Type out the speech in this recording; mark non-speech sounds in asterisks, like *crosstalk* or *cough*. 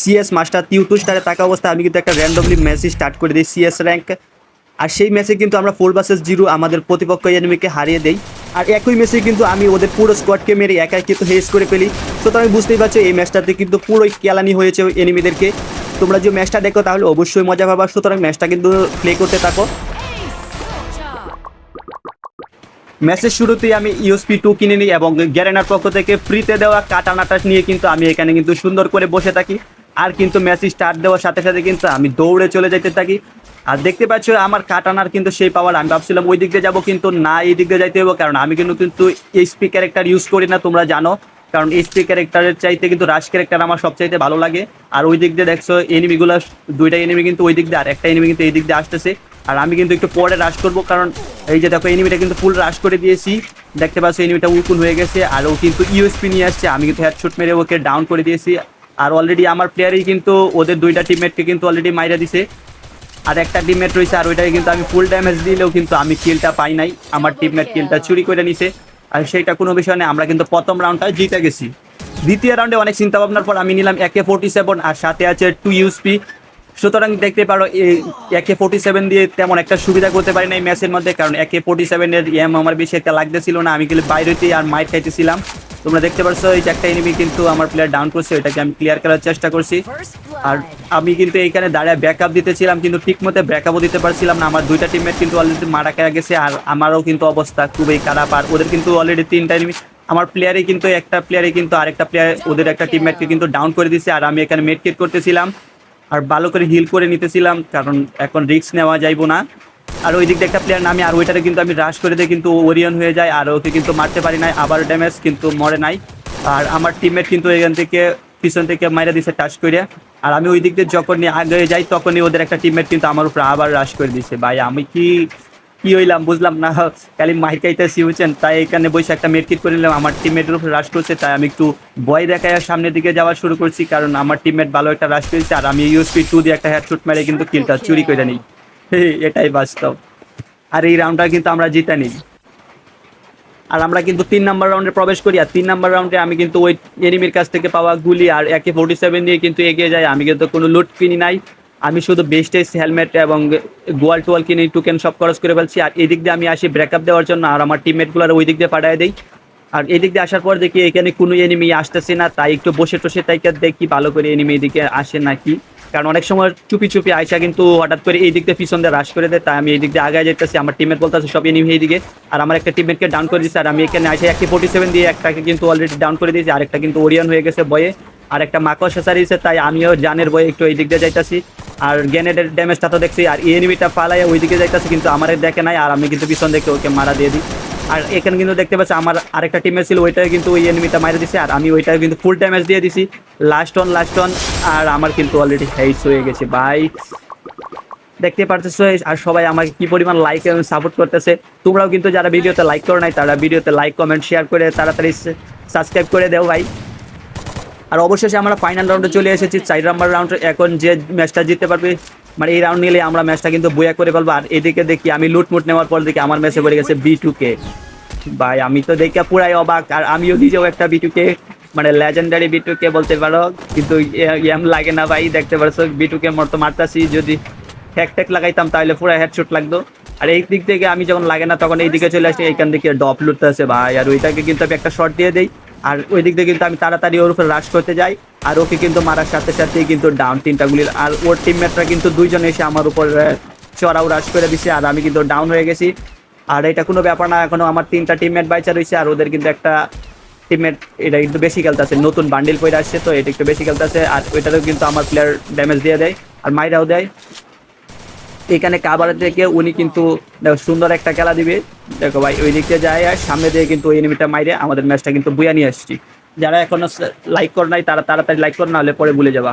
CS master তিউটু স্টারে থাকা অবস্থায় আমি কিন্তু একটা র্যান্ডমলি ম্যাচই স্টার্ট করে দিই সিএস র্যাঙ্ক আর সেই ম্যাচে কিন্তু আমরা ফোর ভার্সেস জিরো আমাদের প্রতিপক্ষ এনিমিকে হারিয়ে দেই। আর একই ম্যাচে কিন্তু আমি ওদের পুরো স্কোয়াডকে মেরে একাই কিন্তু হেস করে ফেলি। তো সুতরাং বুঝতেই পারছ, এই ম্যাচটাতে কিন্তু পুরোই কেলানি হয়েছে এনিমিদেরকে তোমরা যে ম্যাচটা দেখো, তাহলে অবশ্যই মজা পাবা। সুতরাং ম্যাচটা কিন্তু প্লে করতে থাকো। ম্যাচের শুরুতেই আমি ইউএসপি টু কিনে নিই এবং গ্যারেনার পক্ষ থেকে ফ্রিতে দেওয়া কাটানাটা নিয়ে কিন্তু আমি এখানে কিন্তু সুন্দর করে বসে থাকি। আর কিন্তু ম্যাচ স্টার্ট দেওয়ার সাথে সাথে কিন্তু আমি দৌড়ে চলে যেতে থাকি। আর দেখতে পাচ্ছ, আমার কাটানার কিন্তু সেই পাওয়ার আমি ভাবছিলাম ওই দিক দিয়ে যাব, কিন্তু না, এই দিক দিয়ে যাইতে হবে কারণ আমি কিন্তু কিন্তু এইচপি ক্যারেক্টার ইউজ করি না, তোমরা জানো। কারণ এইচপি ক্যারেক্টারের চাইতে কিন্তু রাশ ক্যারেক্টার আমার সবচাইতে ভালো লাগে। আর ওই দিক দিয়ে দেখছ এনিমিগুলো দুইটা এনিমি কিন্তু ওই দিক দিয়ে আর একটা এনিমি কিন্তু এই দিক দিয়ে আসতেছে। আর আমি কিন্তু একটু পরে রাশ করব, কারণ এই যে দেখো এনিমিটা কিন্তু ফুল রাশ করে দিয়েছি। দেখতে পাচ্ছ এনিমিটা উইকুন হয়ে গেছে, আর ও কিন্তু ইউএসপি নিয়ে আসছে। আমি কিন্তু হেডশুট মেরে ওকে ডাউন করে দিয়েছি। আর অলরেডি আমার প্লেয়ারই কিন্তু ওদের দুইটা টিমমেটকে কিন্তু অলরেডি মাইরা দিছে। আর একটা টিমমেট রয়েছে আর ওইটাকে কিন্তু আমি ফুল ড্যামেজ দিলেও কিন্তু আমি কিলটা পাই নাই। আমার টিমমেট কিলটা চুরি করে নিছে। আর সেইটা কোনো বিষয় নেই আমরা কিন্তু প্রথম রাউন্ডটা জিতে গেছি। দ্বিতীয় রাউন্ডে অনেক চিন্তা ভাবনার পর আমি নিলাম একে ফোর্টি সেভেন আর সাথে আছে টু ইউসপি সুতরাং দেখতে পারো এই একে ফোর্টি সেভেন দিয়ে তেমন একটা সুবিধা করতে পারি না এই ম্যাচের মধ্যে কারণ একে ফোর্টি সেভেনের এম আমার বেশি একটা লাগতেছিল না। আমি কিন্তু বাইরেতেই আর মাইট খাইতেছিলাম। তোমরা দেখতে পারছ, এই যে একটা এনিমি কিন্তু আমার প্লেয়ার ডাউন করছে ওইটাকে আমি ক্লিয়ার করার চেষ্টা করছি। আর আমি কিন্তু এইখানে দাঁড়িয়ে ব্যাকআপ দিতেছিলাম, কিন্তু ঠিক মতো ব্যাকআপও দিতে পারছিলাম না। আমার দুইটা টিমমেট কিন্তু অলরেডি মারা খেয়ে গেছে, আর আমারও কিন্তু অবস্থা খুবই খারাপ। আর ওদের কিন্তু অলরেডি তিনটা এনিমি আমার প্লেয়ারে কিন্তু একটা প্লেয়ারে কিন্তু আরেকটা প্লেয়ার ওদের একটা টিমমেটকে কিন্তু ডাউন করে দিছে, আর আমি এখানে মেডকিট করতেছিলাম। আর ভালো করে হিল করে নিতেছিলাম, কারণ এখন রিস্ক নেওয়া যাইবো না। আর ওই দিক দিয়ে একটা প্লেয়ার নামে, আর ওইটাতে কিন্তু আমি রাশ করে দিয়ে কিন্তু ওরিয়ন হয়ে যায়, আর ওকে কিন্তু মারতে পারি নাই, আবার ড্যামেজ কিন্তু মরে নাই। আর আমার টিমমেট কিন্তু এখান থেকে, পিছন থেকে মাইরা দিছে টাচ করে। আর আমি ওই দিক দিয়ে যখনই আগে যাই, তখনই ওদের একটা টিমমেট কিন্তু আমার উপর আবার রাশ করে দিছে। ভাই, আমি কি কি হইলাম বুঝলাম না, খালি মাইর খাইতেছি, বুঝছেন? তাই এখানে বসে একটা মেডকিট করে নিলাম, আমার টিমমেটের উপর রাশ করছে, তাই আমি একটু ভয় দেখায় সামনের দিকে যাওয়া শুরু করছি, কারণ আমার টিমমেট ভালো একটা রাশ করেছে, আর আমি ইউএসপি টু দিয়ে একটা হেডশুট মেরে কিন্তু কিলটা চুরি করে নিই। *laughs* এটাই বাস্তব। আর এই রাউন্ডটা কিন্তু আমরা জিতে নিই। আর আমরা কিন্তু তিন নাম্বার রাউন্ডে প্রবেশ করি, আর তিন নাম্বার রাউন্ডে আমি কিন্তু ওই এনিমির কাছ থেকে পাওয়া গুলি আর একে ফোর্টি সেভেন দিয়ে কিন্তু এগিয়ে যাই। আমি কিন্তু কোনো লুট কিনি নাই। আমি শুধু বেস্টেজ হেলমেট এবং গোয়াল টোয়াল কিনে টুকেন সব খরচ করে ফেলছি। আর এই দিক দিয়ে আমি আসি ব্রেকআপ দেওয়ার জন্য, আর আমার টিমমেটগুলোর ওই দিক দিয়ে পাঠিয়ে দিই। আর এই দিক দিয়ে আসার পর দেখি এখানে কোনো এনিমি আসতেছে না, তাই একটু বসে টসে তাই দেখি, ভালো করে এনিমি এদিকে আসে নাকি। কারণ অনেক সময় চুপি চুপি আইসা কিন্তু হঠাৎ করে এই দিক দিয়ে পিছন দিয়ে রাশ করে দেয়, তাই আমি এই দিক দিয়ে আগে যেতেছি, আমার টিমমেট বলতেছে, সব এনিমি এইদিকে আর আমার একটা টিমমেটকে ডাউন করে দিচ্ছে আর আমি এখানে আইসা একটি ফোর্টি সেভেন দিয়ে একটাকে কিন্তু অলরেডি ডাউন করে দিয়েছি, আরেকটা কিন্তু ওরিয়ান হয়ে গেছে বয়ে, আর একটা মাকড় সারিয়েছে তাই আমিও জানের বয়ে একটু এই দিক দিয়ে যাইতাছি। আর গ্যানেডের ড্যামেজটা তো দেখছি, আর এনিমিটা পালাইয়া ওই দিকে যাইতাছে, কিন্তু আমার দেখে নাই, আর আমি কিন্তু পিছন দেখে ওকে মারা দিয়ে দিই। আর এখানে কিন্তু দেখতে পাচ্ছি আমার আরেকটা টিমে ছিল ওইটাকে কিন্তু ওই এনিমিটা মারা দিছে, আর আমি ওইটাকে কিন্তু ফুল ড্যামেজ দিয়ে দিছি। লাস্ট অন লাস্ট অন আর আমার কিন্তু অলরেডি হেইস হয়ে গেছে, ভাই। দেখতে পারতেছো, আর সবাই আমাকে কি পরিমাণ লাইক এবং সাপোর্ট করতেছে। তোমরাও কিন্তু যারা ভিডিওতে লাইক করো নাই, তারা ভিডিওতে লাইক কমেন্ট শেয়ার করে তাড়াতাড়ি সাবস্ক্রাইব করে দেও, ভাই। আর অবশেষে আমরা ফাইনাল রাউন্ডে চলে এসেছি। চার নাম্বার রাউন্ডে এখন যে ম্যাচটা জিততে পারবে মানে এই রাউন্ড নিলে আমরা ম্যাচটা কিন্তু বইয়া করে ফেলব। আর এদিকে দেখি, আমি লুটমুট নেওয়ার পর দেখি আমার ম্যাচে পড়ে গেছে বি টু কে ভাই, আমি তো দেখে পুরাই অবাক। আর আমিও নিজেও একটা বি টু কে মানে লেজেন্ডারি বি টু কে বলতে পারো। কিন্তু এম লাগে না ভাই, দেখতে পারছ? বি টু কে মতো মারতাছি, যদি হ্যাক ট্যাক লাগাইতাম তাহলে পুরো হেডশুট লাগতো। আর এই দিক থেকে আমি যখন লাগে না, তখন এই দিকে চলে আসি, এইখান থেকে ডপ লুটতে আছে ভাই। আর ওইটাকে কিন্তু আমি একটা শট দিয়ে দিই। আর ওই দিক দিয়ে কিন্তু আমি তাড়াতাড়ি ওর উপর রাশ করতে যাই। আর ওকে কিন্তু মারার সাথে সাথেই কিন্তু ডাউন তিনটা গুলির আর ওর টিমমেটরা কিন্তু দুইজন এসে আমার উপর চড়াও রাশ করে দিছে আর আমি কিন্তু ডাউন হয়ে গেছি। আর এটা কোনো ব্যাপার না, এখনও আমার তিনটা টিমমেট বাইচা রয়েছে আর ওদের কিন্তু একটা টিমমেট এটা কিন্তু বেশি খেলতেছে। নতুন বান্ডিল পরে আসছে তো এটা একটু বেশি খেলতেছে আর ওইটাতেও কিন্তু আমার প্লেয়ার ড্যামেজ দিয়ে দেয় আর মাইরাও দেয়। এখানে কাবার থেকে উনি কিন্তু সুন্দর একটা খেলা দিবে। দেখো ভাই, ওই দিকে যায় আর সামনে দিয়ে কিন্তু ওই এনিমিটা মাইরে আমাদের ম্যাচটা কিন্তু বুয়া নিয়ে আসছি। যারা এখনও লাইক কর নাই, তারা তাড়াতাড়ি লাইক কর না হলে পরে ভুলে যাবা।